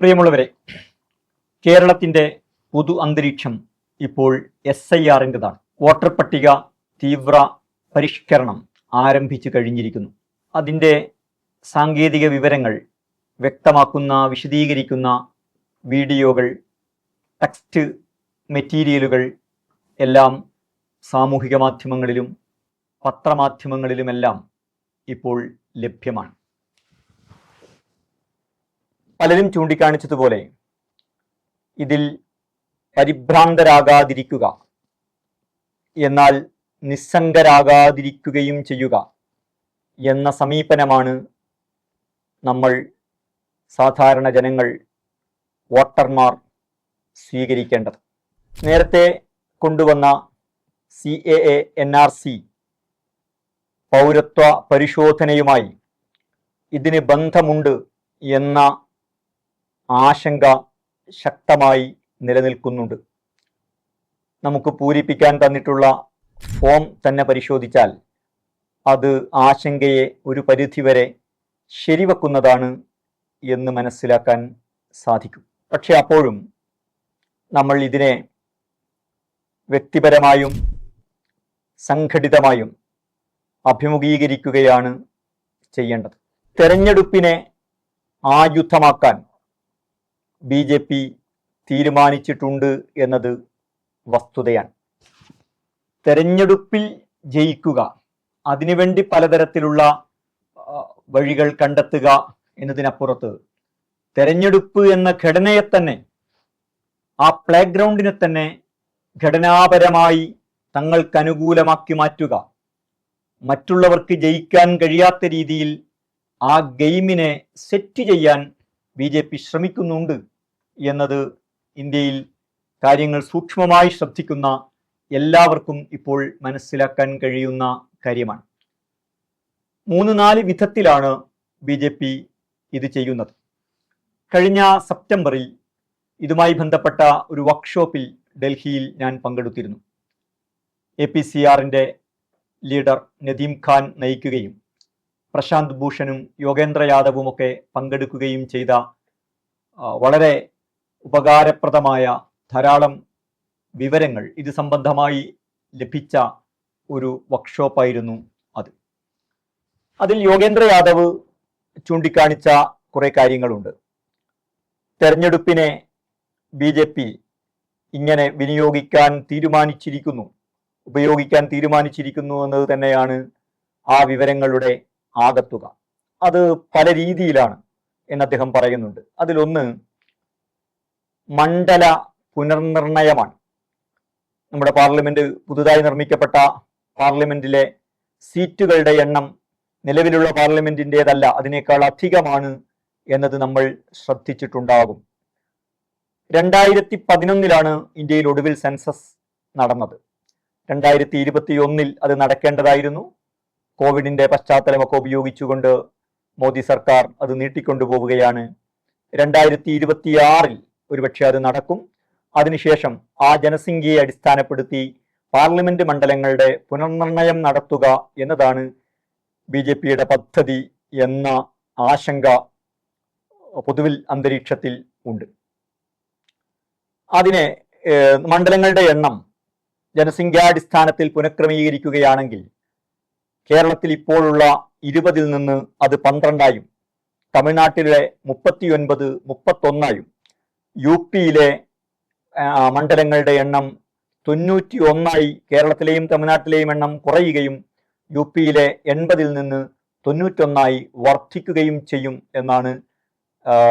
പ്രിയമുള്ളവരെ കേരളത്തിന്റെ പൊതു അന്തരീക്ഷം ഇപ്പോൾ എസ് ഐ ആറിന്റെതാണ് വോട്ടർ പട്ടിക തീവ്ര പരിഷ്കരണം ആരംഭിച്ചു കഴിഞ്ഞിരിക്കുന്നു. അതിന്റെ സാങ്കേതിക വിവരങ്ങൾ വ്യക്തമാക്കുന്ന വിശദീകരിക്കുന്ന വീഡിയോകൾ ടെക്സ്റ്റ് മെറ്റീരിയലുകൾ എല്ലാം സാമൂഹിക മാധ്യമങ്ങളിലും പത്രമാധ്യമങ്ങളിലുമെല്ലാം ഇപ്പോൾ ലഭ്യമാണ്. പലരും ചൂണ്ടിക്കാണിച്ചതുപോലെ ഇതിൽ പരിഭ്രാന്തരാകാതിരിക്കുക എന്നാൽ നിസ്സംഗരാകാതിരിക്കുകയും ചെയ്യുക എന്ന സമീപനമാണ് നമ്മൾ സാധാരണ ജനങ്ങൾ വോട്ടർമാർ സ്വീകരിക്കേണ്ടത്. നേരത്തെ കൊണ്ടുവന്ന C A A N R C പൗരത്വ പരിശോധനയുമായി ഇതിന് ബന്ധമുണ്ട് എന്ന ആശങ്ക ശക്തമായി നിലനിൽക്കുന്നുണ്ട്. നമുക്ക് പൂരിപ്പിക്കാൻ തന്നിട്ടുള്ള ഫോം തന്നെ പരിശോധിച്ചാൽ അത് ആശങ്കയെ ഒരു പരിധിവരെ ശരിവെക്കുന്നതാണ് എന്ന് മനസ്സിലാക്കാൻ സാധിക്കും. പക്ഷെ അപ്പോഴും നമ്മൾ ഇതിനെ വ്യക്തിപരമായും സംഘടിതമായും അഭിമുഖീകരിക്കുകയാണ് ചെയ്യേണ്ടത്. തെരഞ്ഞെടുപ്പിനെ ആയുധമാക്കാൻ ബി ജെ പി തീരുമാനിച്ചിട്ടുണ്ട് എന്നത് വസ്തുതയാണ്. തെരഞ്ഞെടുപ്പിൽ ജയിക്കുക അതിനുവേണ്ടി പലതരത്തിലുള്ള വഴികൾ കണ്ടെത്തുക എന്നതിനപ്പുറത്ത് തെരഞ്ഞെടുപ്പ് എന്ന ഘടനയെ തന്നെ ആ പ്ലേ ഗ്രൗണ്ടിനെ തന്നെ ഘടനാപരമായി തങ്ങൾക്ക് അനുകൂലമാക്കി മാറ്റുക. മറ്റുള്ളവർക്ക് ജയിക്കാൻ കഴിയാത്ത രീതിയിൽ ആ ഗെയിമിനെ സെറ്റ് ചെയ്യാൻ ബി ജെ പി ശ്രമിക്കുന്നുണ്ട് എന്നത് ഇന്ത്യയിൽ കാര്യങ്ങൾ സൂക്ഷ്മമായി ശ്രദ്ധിക്കുന്ന എല്ലാവർക്കും ഇപ്പോൾ മനസ്സിലാക്കാൻ കഴിയുന്ന കാര്യമാണ്. മൂന്ന് നാല് വിധത്തിലാണ് ബി ജെ പി ഇത് ചെയ്യുന്നത്. കഴിഞ്ഞ സെപ്റ്റംബറിൽ ഇതുമായി ബന്ധപ്പെട്ട ഒരു വർക്ക്ഷോപ്പിൽ ഡൽഹിയിൽ ഞാൻ പങ്കെടുത്തിരുന്നു. എ പി സി ആറിന്റെ ലീഡർ നദീം ഖാൻ നയിക്കുകയും പ്രശാന്ത് ഭൂഷണും യോഗേന്ദ്ര യാദവുമൊക്കെ പങ്കെടുക്കുകയും ചെയ്ത വളരെ ഉപകാരപ്രദമായ ധാരാളം വിവരങ്ങൾ ഇത് സംബന്ധമായി ലഭിച്ച ഒരു വർക്ക്ഷോപ്പായിരുന്നു അത്. അതിൽ യോഗേന്ദ്ര യാദവ് ചൂണ്ടിക്കാണിച്ച കുറെ കാര്യങ്ങളുണ്ട്. തെരഞ്ഞെടുപ്പിനെ ബി ജെ പി ഇങ്ങനെ വിനിയോഗിക്കാൻ തീരുമാനിച്ചിരിക്കുന്നു ഉപയോഗിക്കാൻ തീരുമാനിച്ചിരിക്കുന്നു എന്നത് തന്നെയാണ് ആ വിവരങ്ങളുടെ ആകത്തുക. അത് പല രീതിയിലാണ് എന്ന് അദ്ദേഹം പറയുന്നുണ്ട്. അതിലൊന്ന് മണ്ഡല പുനർനിർണയമാണ്. നമ്മുടെ പാർലമെന്റ് പുതുതായി നിർമ്മിക്കപ്പെട്ട പാർലമെന്റിലെ സീറ്റുകളുടെ എണ്ണം നിലവിലുള്ള പാർലമെന്റിന്റെതല്ല അതിനേക്കാൾ അധികമാണ് എന്നത് നമ്മൾ ശ്രദ്ധിച്ചിട്ടുണ്ടാകും. രണ്ടായിരത്തി പതിനൊന്നിലാണ് ഇന്ത്യയിൽ ഒടുവിൽ സെൻസസ് നടന്നത്. രണ്ടായിരത്തി ഇരുപത്തി ഒന്നിൽ അത് നടക്കേണ്ടതായിരുന്നു. കോവിഡിന്റെ പശ്ചാത്തലമൊക്കെ ഉപയോഗിച്ചുകൊണ്ട് മോദി സർക്കാർ അത് നീട്ടിക്കൊണ്ടുപോവുകയാണ് രണ്ടായിരത്തി ഇരുപത്തിയാറിൽ ഒരുപക്ഷെ അത് നടക്കും. അതിനുശേഷം ആ ജനസംഖ്യയെ അടിസ്ഥാനപ്പെടുത്തി പാർലമെന്റ് മണ്ഡലങ്ങളുടെ പുനർനിർണയം നടത്തുക എന്നതാണ് ബി ജെ പിയുടെ പദ്ധതി എന്ന ആശങ്ക പൊതുവിൽ അന്തരീക്ഷത്തിൽ ഉണ്ട്. അതിനെ മണ്ഡലങ്ങളുടെ എണ്ണം ജനസംഖ്യാടിസ്ഥാനത്തിൽ പുനഃക്രമീകരിക്കുകയാണെങ്കിൽ കേരളത്തിൽ ഇപ്പോഴുള്ള ഇരുപതിൽ നിന്ന് അത് പന്ത്രണ്ടായും തമിഴ്നാട്ടിലെ മുപ്പത്തിയൊൻപത് മുപ്പത്തൊന്നായും യു പിയിലെ മണ്ഡലങ്ങളുടെ എണ്ണം തൊണ്ണൂറ്റി ഒന്നായി കേരളത്തിലെയും തമിഴ്നാട്ടിലെയും എണ്ണം കുറയുകയും യു പിയിലെ എൺപതിൽ നിന്ന് തൊണ്ണൂറ്റൊന്നായി വർദ്ധിക്കുകയും ചെയ്യും എന്നാണ്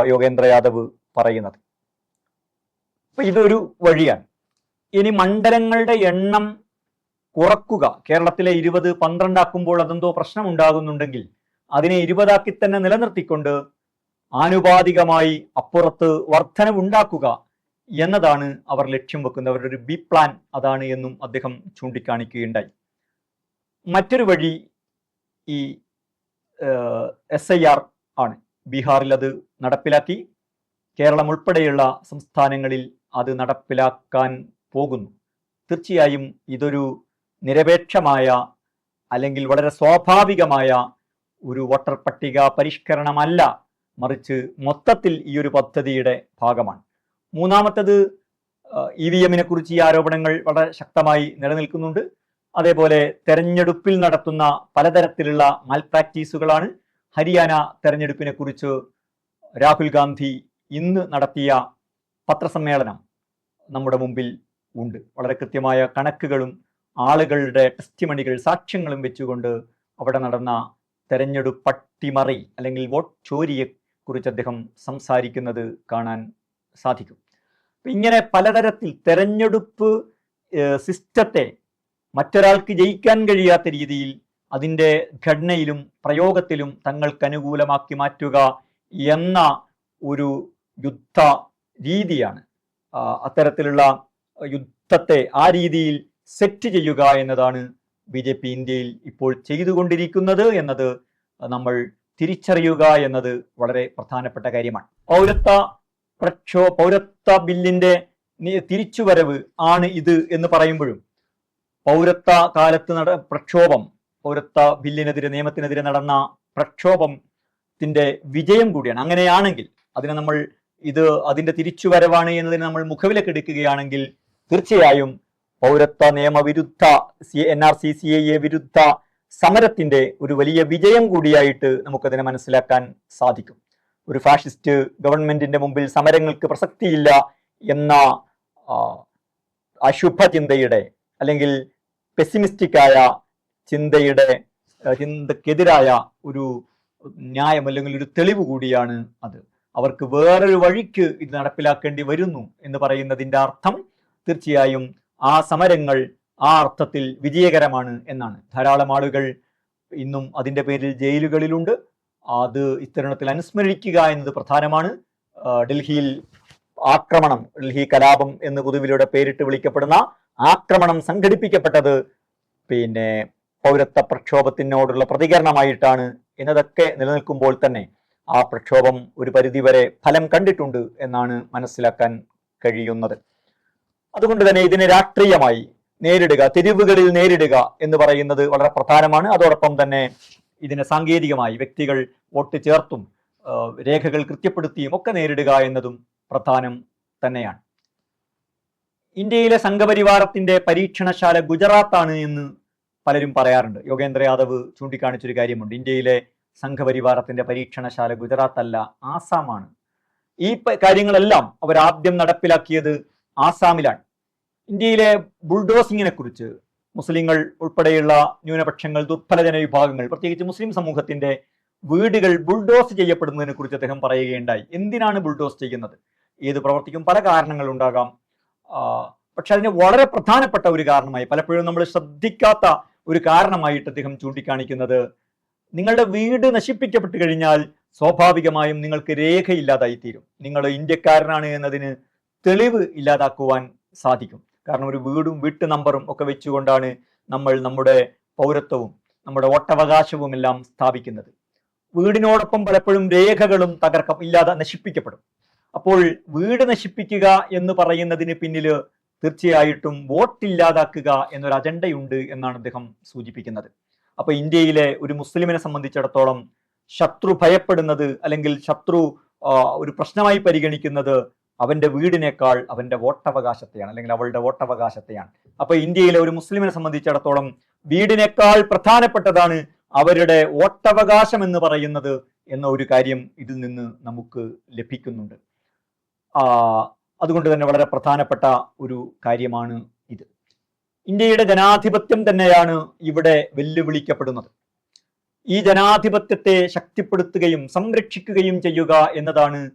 യോഗേന്ദ്ര യാദവ് പറയുന്നത്. ഇതൊരു വഴിയാണ്. ഇനി മണ്ഡലങ്ങളുടെ എണ്ണം കുറക്കുക. കേരളത്തിലെ ഇരുപത് പന്ത്രണ്ടാക്കുമ്പോൾ അതെന്തോ പ്രശ്നമുണ്ടാകുന്നുണ്ടെങ്കിൽ അതിനെ ഇരുപതാക്കി തന്നെ നിലനിർത്തിക്കൊണ്ട് ആനുപാതികമായി അപ്പുറത്ത് വർധനവുണ്ടാക്കുക എന്നതാണ് അവർ ലക്ഷ്യം വെക്കുന്നത്. അവരുടെ ഒരു ബി പ്ലാൻ അതാണ് എന്നും അദ്ദേഹം ചൂണ്ടിക്കാണിക്കുകയുണ്ടായി. മറ്റൊരു വഴി ഈ എസ് ഐ ആർ ആണ്. ബീഹാറിൽ അത് നടപ്പിലാക്കി. കേരളം ഉൾപ്പെടെയുള്ള സംസ്ഥാനങ്ങളിൽ അത് നടപ്പിലാക്കാൻ പോകുന്നു. തീർച്ചയായും ഇതൊരു നിരപേക്ഷമായ അല്ലെങ്കിൽ വളരെ സ്വാഭാവികമായ ഒരു വോട്ടർ പട്ടിക പരിഷ്കരണമല്ല മറിച്ച് മൊത്തത്തിൽ ഈ ഒരു പദ്ധതിയുടെ ഭാഗമാണ്. മൂന്നാമത്തത് ഇ വി എമ്മിനെ കുറിച്ച് ഈ ആരോപണങ്ങൾ വളരെ ശക്തമായി നിലനിൽക്കുന്നുണ്ട്. അതേപോലെ തെരഞ്ഞെടുപ്പിൽ നടത്തുന്ന പലതരത്തിലുള്ള മാൽപ്രാക്ടീസുകളാണ് ഹരിയാന തെരഞ്ഞെടുപ്പിനെ കുറിച്ച് രാഹുൽ ഗാന്ധി ഇന്ന് നടത്തിയ പത്രസമ്മേളനം നമ്മുടെ മുമ്പിൽ ഉണ്ട്. വളരെ കൃത്യമായ കണക്കുകളും ആളുകളുടെ ടെസ്റ്റിമണികൾ സാക്ഷ്യങ്ങളും വെച്ചുകൊണ്ട് അവിടെ നടന്ന തെരഞ്ഞെടുപ്പ് അട്ടിമറി അല്ലെങ്കിൽ വോട്ട് ചോരിയെ കുറിച്ച് അദ്ദേഹം സംസാരിക്കുന്നത് കാണാൻ സാധിക്കും. ഇങ്ങനെ പലതരത്തിൽ തെരഞ്ഞെടുപ്പ് സിസ്റ്റത്തെ മറ്റൊരാൾക്ക് ജയിക്കാൻ കഴിയാത്ത രീതിയിൽ അതിന്റെ ഘടനയിലും പ്രയോഗത്തിലും തങ്ങൾക്ക് അനുകൂലമാക്കി മാറ്റുക എന്ന ഒരു യുദ്ധ രീതിയാണ്. അത്തരത്തിലുള്ള യുദ്ധത്തെ ആ രീതിയിൽ സെറ്റ് ചെയ്യുക എന്നതാണ് ബി ജെ പി ഇന്ത്യയിൽ ഇപ്പോൾ ചെയ്തുകൊണ്ടിരിക്കുന്നത് എന്നത് നമ്മൾ തിരിച്ചറിയുക എന്നത് വളരെ പ്രധാനപ്പെട്ട കാര്യമാണ്. പൗരത്വ പ്രക്ഷോ പൗരത്വ ബില്ലിന്റെ തിരിച്ചുവരവ് ആണ് ഇത് എന്ന് പറയുമ്പോഴും പൗരത്വ കാലത്ത് നട പ്രക്ഷോഭം പൗരത്വ ബില്ലിനെതിരെ നിയമത്തിനെതിരെ നടന്ന പ്രക്ഷോഭത്തിന്റെ വിജയം കൂടിയാണ്. അങ്ങനെയാണെങ്കിൽ അതിനെ നമ്മൾ ഇത് അതിന്റെ തിരിച്ചുവരവാണ് എന്നതിനെ നമ്മൾ മുഖവിലേക്ക് എടുക്കുകയാണെങ്കിൽ തീർച്ചയായും പൗരത്വ നിയമവിരുദ്ധ C N R C C A വിരുദ്ധ സമരത്തിന്റെ ഒരു വലിയ വിജയം കൂടിയായിട്ട് നമുക്കതിനെ മനസ്സിലാക്കാൻ സാധിക്കും. ഒരു ഫാഷിസ്റ്റ് ഗവൺമെന്റിന്റെ മുമ്പിൽ സമരങ്ങൾക്ക് പ്രസക്തിയില്ല എന്ന അശുഭ ചിന്തയുടെ അല്ലെങ്കിൽ പെസിമിസ്റ്റിക്കായ ചിന്തയുടെ ചിന്തക്കെതിരായ ഒരു ന്യായം അല്ലെങ്കിൽ ഒരു തെളിവ് കൂടിയാണ് അത്. അവർക്ക് വേറൊരു വഴിക്ക് ഇത് നടപ്പിലാക്കേണ്ടി വരുന്നു എന്ന് പറയുന്നതിന്റെ അർത്ഥം തീർച്ചയായും ആ സമരങ്ങൾ ആ അർത്ഥത്തിൽ വിജയകരമാണ് എന്നാണ്. ധാരാളം ആളുകൾ ഇന്നും അതിന്റെ പേരിൽ ജയിലുകളിലുണ്ട്. അത് ഇത്തരുണത്തിൽ അനുസ്മരിക്കുക എന്നത് പ്രധാനമാണ്. ഡൽഹിയിൽ ആക്രമണം ഡൽഹി കലാപം എന്ന് പൊതുവിലൂടെ പേരിട്ട് വിളിക്കപ്പെടുന്ന ആക്രമണം സംഘടിപ്പിക്കപ്പെട്ടത് പിന്നെ പൗരത്വ പ്രക്ഷോഭത്തിനോടുള്ള പ്രതികരണമായിട്ടാണ് എന്നതൊക്കെ നിലനിൽക്കുമ്പോൾ തന്നെ ആ പ്രക്ഷോഭം ഒരു പരിധിവരെ ഫലം കണ്ടിട്ടുണ്ട് എന്നാണ് മനസ്സിലാക്കാൻ കഴിയുന്നത്. അതുകൊണ്ട് തന്നെ ഇതിനെ രാഷ്ട്രീയമായി നേരിടുക തെരുവുകളിൽ നേരിടുക എന്ന് പറയുന്നത് വളരെ പ്രധാനമാണ്. അതോടൊപ്പം തന്നെ ഇതിനെ സാങ്കേതികമായി വ്യക്തികൾ വോട്ട് ചേർത്തും രേഖകൾ കൃത്യപ്പെടുത്തിയും ഒക്കെ നേരിടുക എന്നതും പ്രധാനം തന്നെയാണ്. ഇന്ത്യയിലെ സംഘപരിവാരത്തിന്റെ പരീക്ഷണശാല ഗുജറാത്താണ് എന്ന് പലരും പറയാറുണ്ട്. യോഗേന്ദ്ര യാദവ് ചൂണ്ടിക്കാണിച്ചൊരു കാര്യമുണ്ട്. ഇന്ത്യയിലെ സംഘപരിവാരത്തിന്റെ പരീക്ഷണശാല ഗുജറാത്ത് അല്ല ആസാമാണ്. ഈ കാര്യങ്ങളെല്ലാം അവർ ആദ്യം നടപ്പിലാക്കിയത് ആസാമിലാണ്. ഇന്ത്യയിലെ ബുൾഡോസിങ്ങിനെ കുറിച്ച് മുസ്ലിങ്ങൾ ഉൾപ്പെടെയുള്ള ന്യൂനപക്ഷങ്ങൾ ദുർബലജന വിഭാഗങ്ങൾ പ്രത്യേകിച്ച് മുസ്ലിം സമൂഹത്തിന്റെ വീടുകൾ ബുൾഡോസ് ചെയ്യപ്പെടുന്നതിനെ കുറിച്ച് അദ്ദേഹം പറയുകയുണ്ടായി. എന്തിനാണ് ബുൾഡോസ് ചെയ്യുന്നത്? ഏത് പ്രവർത്തിക്കും പല കാരണങ്ങൾ ഉണ്ടാകാം. പക്ഷെ അതിന് വളരെ പ്രധാനപ്പെട്ട ഒരു കാരണമായി പലപ്പോഴും നമ്മൾ ശ്രദ്ധിക്കാത്ത ഒരു കാരണമായിട്ട് അദ്ദേഹം ചൂണ്ടിക്കാണിക്കുന്നത് നിങ്ങളുടെ വീട് നശിപ്പിക്കപ്പെട്ട് കഴിഞ്ഞാൽ സ്വാഭാവികമായും നിങ്ങൾക്ക് രേഖയില്ലാതായി തീരും നിങ്ങൾ ഇന്ത്യക്കാരനാണ് എന്നതിന് തെളിവ് ഇല്ലാതാക്കുവാൻ സാധിക്കും. കാരണം ഒരു വീടും വീട്ടു നമ്പറും ഒക്കെ വെച്ചുകൊണ്ടാണ് നമ്മൾ നമ്മുടെ പൗരത്വവും നമ്മുടെ വോട്ടവകാശവും എല്ലാം സ്ഥാപിക്കുന്നത്. വീടിനോടൊപ്പം പലപ്പോഴും രേഖകളും തകർക്കം ഇല്ലാതെ നശിപ്പിക്കപ്പെടും. അപ്പോൾ വീട് നശിപ്പിക്കുക എന്ന് പറയുന്നതിന് പിന്നിൽ തീർച്ചയായിട്ടും വോട്ടില്ലാതാക്കുക എന്നൊരു അജണ്ടയുണ്ട് എന്നാണ് അദ്ദേഹം സൂചിപ്പിക്കുന്നത്. അപ്പൊ ഇന്ത്യയിലെ ഒരു മുസ്ലിമിനെ സംബന്ധിച്ചിടത്തോളം ശത്രു ഭയപ്പെടുന്നത് അല്ലെങ്കിൽ ശത്രു ഒരു പ്രശ്നമായി പരിഗണിക്കുന്നത് അവന്റെ വീടിനേക്കാൾ അവന്റെ വോട്ടവകാശത്തെയാണ് അല്ലെങ്കിൽ അവളുടെ വോട്ടവകാശത്തെയാണ്. അപ്പൊ ഇന്ത്യയിലെ ഒരു മുസ്ലിമിനെ സംബന്ധിച്ചിടത്തോളം വീടിനേക്കാൾ പ്രധാനപ്പെട്ടതാണ് അവരുടെ വോട്ടവകാശം എന്ന് പറയുന്നത് എന്ന ഒരു കാര്യം ഇതിൽ നിന്ന് നമുക്ക് ലഭിക്കുന്നുണ്ട്. ആ, അതുകൊണ്ട് തന്നെ വളരെ പ്രധാനപ്പെട്ട ഒരു കാര്യമാണ് ഇത്. ഇന്ത്യയുടെ ജനാധിപത്യം തന്നെയാണ് ഇവിടെ വെല്ലുവിളിക്കപ്പെടുന്നത്. ഈ ജനാധിപത്യത്തെ ശക്തിപ്പെടുത്തുകയും സംരക്ഷിക്കുകയും ചെയ്യുക എന്നതാണ്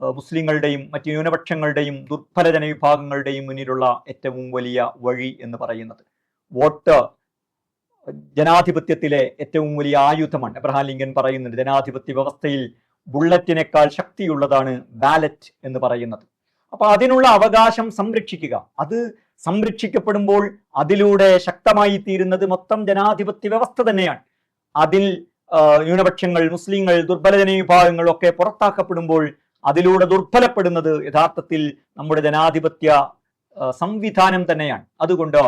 മുസ്ലിങ്ങളുടെയും മറ്റ് ന്യൂനപക്ഷങ്ങളുടെയും ദുർബല ജനവിഭാഗങ്ങളുടെയും മുന്നിലുള്ള ഏറ്റവും വലിയ വഴി എന്ന് പറയുന്നത്. വോട്ട് ജനാധിപത്യത്തിലെ ഏറ്റവും വലിയ ആയുധമാണ്. എബ്രഹാം ലിങ്കൻ പറയുന്നുണ്ട് ജനാധിപത്യ വ്യവസ്ഥയിൽ ബുള്ളറ്റിനേക്കാൾ ശക്തിയുള്ളതാണ് ബാലറ്റ് എന്ന് പറയുന്നത്. അപ്പൊ അതിനുള്ള അവകാശം സംരക്ഷിക്കുക. അത് സംരക്ഷിക്കപ്പെടുമ്പോൾ അതിലൂടെ ശക്തമായി തീരുന്നത് മൊത്തം ജനാധിപത്യ വ്യവസ്ഥ തന്നെയാണ്. അതിൽ ന്യൂനപക്ഷങ്ങൾ മുസ്ലിങ്ങൾ ദുർബല ജനവിഭാഗങ്ങൾ ഒക്കെ പുറത്താക്കപ്പെടുമ്പോൾ അതിലൂടെ ദുർബലപ്പെടുന്നത് യഥാർത്ഥത്തിൽ നമ്മുടെ ജനാധിപത്യ സംവിധാനം തന്നെയാണ്. അതുകൊണ്ട്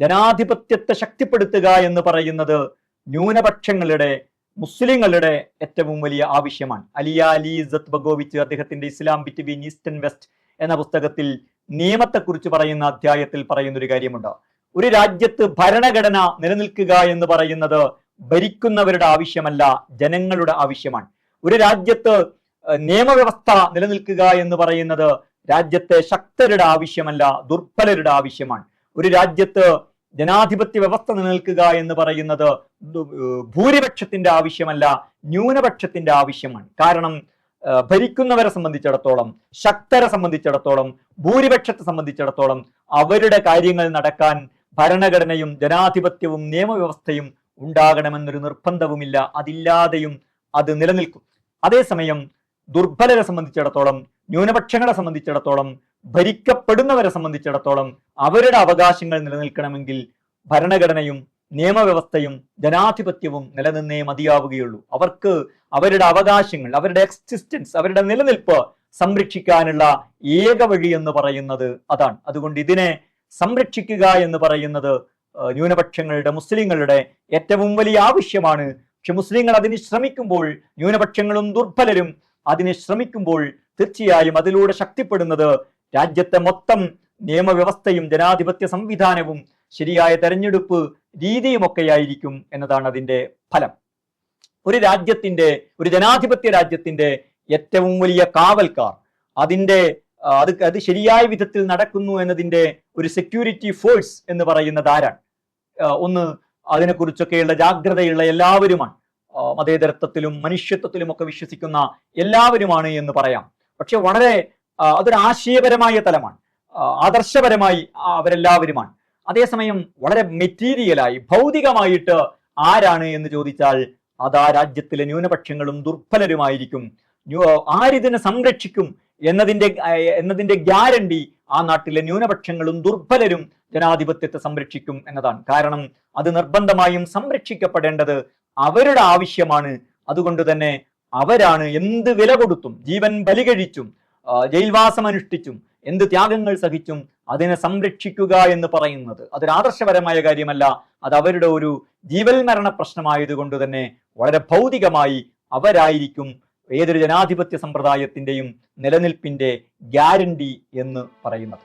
ജനാധിപത്യത്തെ ശക്തിപ്പെടുത്തുക എന്ന് പറയുന്നത് ന്യൂനപക്ഷങ്ങളുടെ മുസ്ലിങ്ങളുടെ ഏറ്റവും വലിയ ആവശ്യമാണ്. അലിയ അലി ഇസത്ത് ബഗോവിച്ച് അദ്ദേഹത്തിന്റെ Islam between East and West എന്ന പുസ്തകത്തിൽ നിയമത്തെക്കുറിച്ച് പറയുന്ന അധ്യായത്തിൽ പറയുന്ന ഒരു കാര്യമുണ്ട്. ഒരു രാജ്യത്ത് ഭരണഘടന നിലനിൽക്കുക എന്ന് പറയുന്നത് ഭരിക്കുന്നവരുടെ ആവശ്യമല്ല ജനങ്ങളുടെ ആവശ്യമാണ്. ഒരു രാജ്യത്ത് നിയമവ്യവസ്ഥ നിലനിൽക്കുക എന്ന് പറയുന്നത് രാജ്യത്തെ ശക്തരുടെ ആവശ്യമല്ല ദുർബലരുടെ ആവശ്യമാണ്. ഒരു രാജ്യത്ത് ജനാധിപത്യ വ്യവസ്ഥ നിലനിൽക്കുക എന്ന് പറയുന്നത് ഭൂരിപക്ഷത്തിന്റെ ആവശ്യമല്ല ന്യൂനപക്ഷത്തിന്റെ ആവശ്യമാണ്. കാരണം ഭരിക്കുന്നവരെ സംബന്ധിച്ചിടത്തോളം ശക്തരെ സംബന്ധിച്ചിടത്തോളം ഭൂരിപക്ഷത്തെ സംബന്ധിച്ചിടത്തോളം അവരുടെ കാര്യങ്ങൾ നടക്കാൻ ഭരണഘടനയും ജനാധിപത്യവും നിയമവ്യവസ്ഥയും ഉണ്ടാകണമെന്നൊരു നിർബന്ധവുമില്ല. അതില്ലാതെയും അത് നിലനിൽക്കും. അതേസമയം ദുർബലരെ സംബന്ധിച്ചിടത്തോളം ന്യൂനപക്ഷങ്ങളെ സംബന്ധിച്ചിടത്തോളം ഭരിക്കപ്പെടുന്നവരെ സംബന്ധിച്ചിടത്തോളം അവരുടെ അവകാശങ്ങൾ നിലനിൽക്കണമെങ്കിൽ ഭരണഘടനയും നിയമവ്യവസ്ഥയും ജനാധിപത്യവും നിലനിന്നേ മതിയാവുകയുള്ളൂ. അവർക്ക് അവരുടെ അവകാശങ്ങൾ അവരുടെ എക്സിസ്റ്റൻസ് അവരുടെ നിലനിൽപ്പ് സംരക്ഷിക്കാനുള്ള ഏക വഴി എന്ന് പറയുന്നത് അതാണ്. അതുകൊണ്ട് ഇതിനെ സംരക്ഷിക്കുക എന്ന് പറയുന്നത് ന്യൂനപക്ഷങ്ങളുടെ മുസ്ലിങ്ങളുടെ ഏറ്റവും വലിയ ആവശ്യമാണ്. പക്ഷെ മുസ്ലിങ്ങൾ അതിന് ശ്രമിക്കുമ്പോൾ ന്യൂനപക്ഷങ്ങളും ദുർബലരും അതിന് ശ്രമിക്കുമ്പോൾ തീർച്ചയായും അതിലൂടെ ശക്തിപ്പെടുന്നത് രാജ്യത്തെ മൊത്തം നിയമവ്യവസ്ഥയും ജനാധിപത്യ സംവിധാനവും ശരിയായ തെരഞ്ഞെടുപ്പ് രീതിയുമൊക്കെയായിരിക്കും എന്നതാണ് അതിന്റെ ഫലം. ഒരു രാജ്യത്തിന്റെ ഒരു ജനാധിപത്യ രാജ്യത്തിന്റെ ഏറ്റവും വലിയ കാവൽക്കാർ അതിന്റെ അത് അത് ശരിയായ വിധത്തിൽ നടക്കുന്നു എന്നതിന്റെ ഒരു സെക്യൂരിറ്റി ഫോഴ്സ് എന്ന് പറയുന്നത് ആരാണ്? ഒന്ന് അതിനെക്കുറിച്ചൊക്കെയുള്ള ജാഗ്രതയുള്ള എല്ലാവരുമാണ്. മതേതരത്വത്തിലും മനുഷ്യത്വത്തിലും ഒക്കെ വിശ്വസിക്കുന്ന എല്ലാവരുമാണ് എന്ന് പറയാം. പക്ഷെ വളരെ അതൊരു ആശയപരമായ തലമാണ്. ആദർശപരമായി അവരെല്ലാവരുമാണ്. അതേസമയം വളരെ മെറ്റീരിയലായി ഭൗതികമായിട്ട് ആരാണ് എന്ന് ചോദിച്ചാൽ അത് രാജ്യത്തിലെ ന്യൂനപക്ഷങ്ങളും ദുർബലരുമായിരിക്കും. ആരിതിനെ സംരക്ഷിക്കും എന്നതിന്റെ എന്നതിന്റെ ഗ്യാരണ്ടി ആ നാട്ടിലെ ന്യൂനപക്ഷങ്ങളും ദുർബലരും ജനാധിപത്യത്തെ സംരക്ഷിക്കും എന്നതാണ്. കാരണം അത് നിർബന്ധമായും സംരക്ഷിക്കപ്പെടേണ്ടത് അവരുടെ ആവശ്യമാണ്. അതുകൊണ്ട് തന്നെ അവരാണ് എന്ത് വില കൊടുത്തും ജീവൻ ബലികഴിച്ചും ജയിൽവാസം അനുഷ്ഠിച്ചും എന്ത് ത്യാഗങ്ങൾ സഹിച്ചും അതിനെ സംരക്ഷിക്കുക എന്ന് പറയുന്നത്. അതൊരു ആദർശപരമായ കാര്യമല്ല. അത് അവരുടെ ഒരു ജീവൽ മരണ പ്രശ്നമായതുകൊണ്ട് തന്നെ വളരെ ഭൗതികമായി അവരായിരിക്കും ഏതൊരു ജനാധിപത്യ സമ്പ്രദായത്തിന്റെയും നിലനിൽപ്പിന്റെ ഗ്യാരണ്ടി എന്ന് പറയുന്നത്.